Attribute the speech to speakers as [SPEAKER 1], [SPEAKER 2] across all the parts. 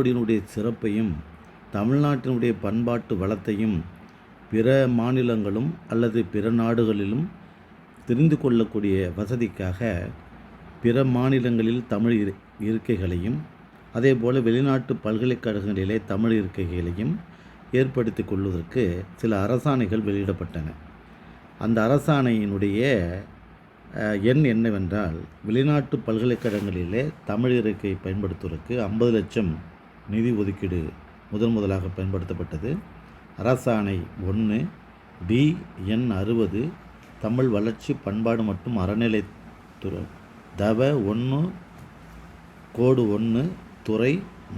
[SPEAKER 1] தமிழ்நாட்டினுடைய சிறப்பையும் தமிழ்நாட்டினுடைய பண்பாட்டு வளத்தையும் பிற மாநிலங்களும் அல்லது பிற நாடுகளிலும் தெரிந்து கொள்ளக்கூடிய வசதிக்காக பிற மாநிலங்களில் தமிழ் இரு இருக்கைகளையும் அதேபோல் வெளிநாட்டு பல்கலைக்கழகங்களிலே தமிழ் இருக்கைகளையும் ஏற்படுத்தி கொள்வதற்கு சில அரசாணைகள் வெளியிடப்பட்டன. அந்த அரசாணையினுடைய எண் என்னவென்றால் வெளிநாட்டு பல்கலைக்கழகங்களிலே தமிழ் இருக்கை பயன்படுத்துவதற்கு ஐம்பது லட்சம் நிதி ஒதுக்கீடு முதன் முதலாக பயன்படுத்தப்பட்டது. அரசாணை ஒன்று டி எண் அறுபது தமிழ் வளர்ச்சி பண்பாடு மற்றும் அறநிலைத்துறை தவ ஒன்று கோடு ஒன்று துறை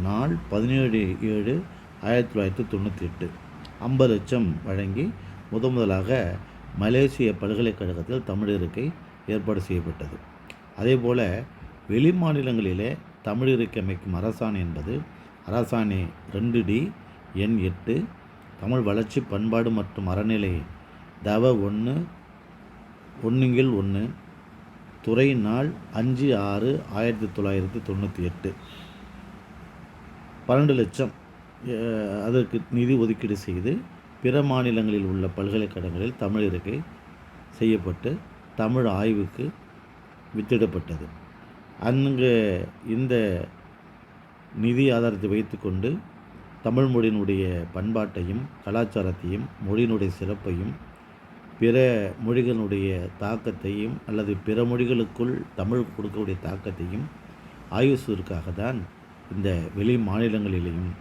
[SPEAKER 1] நாள் பதினேழு ஏழு ஆயிரத்தி தொள்ளாயிரத்தி தொண்ணூற்றி எட்டு. ஐம்பது லட்சம் வழங்கி முதன் முதலாக மலேசிய பல்கலைக்கழகத்தில் தமிழ் இருக்கை ஏற்பாடு செய்யப்பட்டது. அதேபோல் வெளி மாநிலங்களிலே தமிழ் இருக்கை அமைக்கும் அரசாணை என்பது அரசாணை ரெண்டு டி எண் எட்டு தமிழ் வளர்ச்சி பண்பாடு மற்றும் அறநிலை தவ ஒன்று ஒன்றுங்கில் ஒன்று துறை நாள் அஞ்சு ஆறு ஆயிரத்தி தொள்ளாயிரத்தி தொண்ணூற்றி எட்டு. பன்னெண்டு லட்சம் அதற்கு நிதி ஒதுக்கீடு செய்து பிற மாநிலங்களில் உள்ள பல்கலைக்கழகங்களில் தமிழ் இருக்கை செய்யப்பட்டு தமிழ் ஆய்வுக்கு வித்திடப்பட்டது. அங்கு இந்த நிதி ஆதாரத்தை வைத்துக்கொண்டு தமிழ் மொழியினுடைய பண்பாட்டையும் கலாச்சாரத்தையும் மொழியினுடைய சிறப்பையும் பிற மொழிகளுடைய தாக்கத்தையும் அல்லது பிற மொழிகளுக்குள் தமிழ் கொடுக்கக்கூடிய தாக்கத்தையும் ஆய்வு செய்வதற்காக தான் இந்த வெளி மாநிலங்களிலேயும்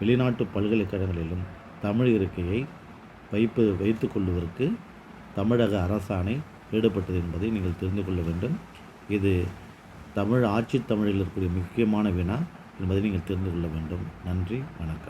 [SPEAKER 1] வெளிநாட்டு பல்கலைக்கழகங்களிலும் தமிழ் இருக்கையை வைப்பு வைத்து கொள்வதற்கு தமிழக அரசாணை ஈடுபட்டது என்பதை நீங்கள் தெரிந்து கொள்ள வேண்டும். இது தமிழ் ஆட்சி தமிழில் இருக்கக்கூடிய முக்கியமான வினா. என்பதை நீங்கள் தெரிந்து கொள்ள வேண்டும். நன்றி வணக்கம்.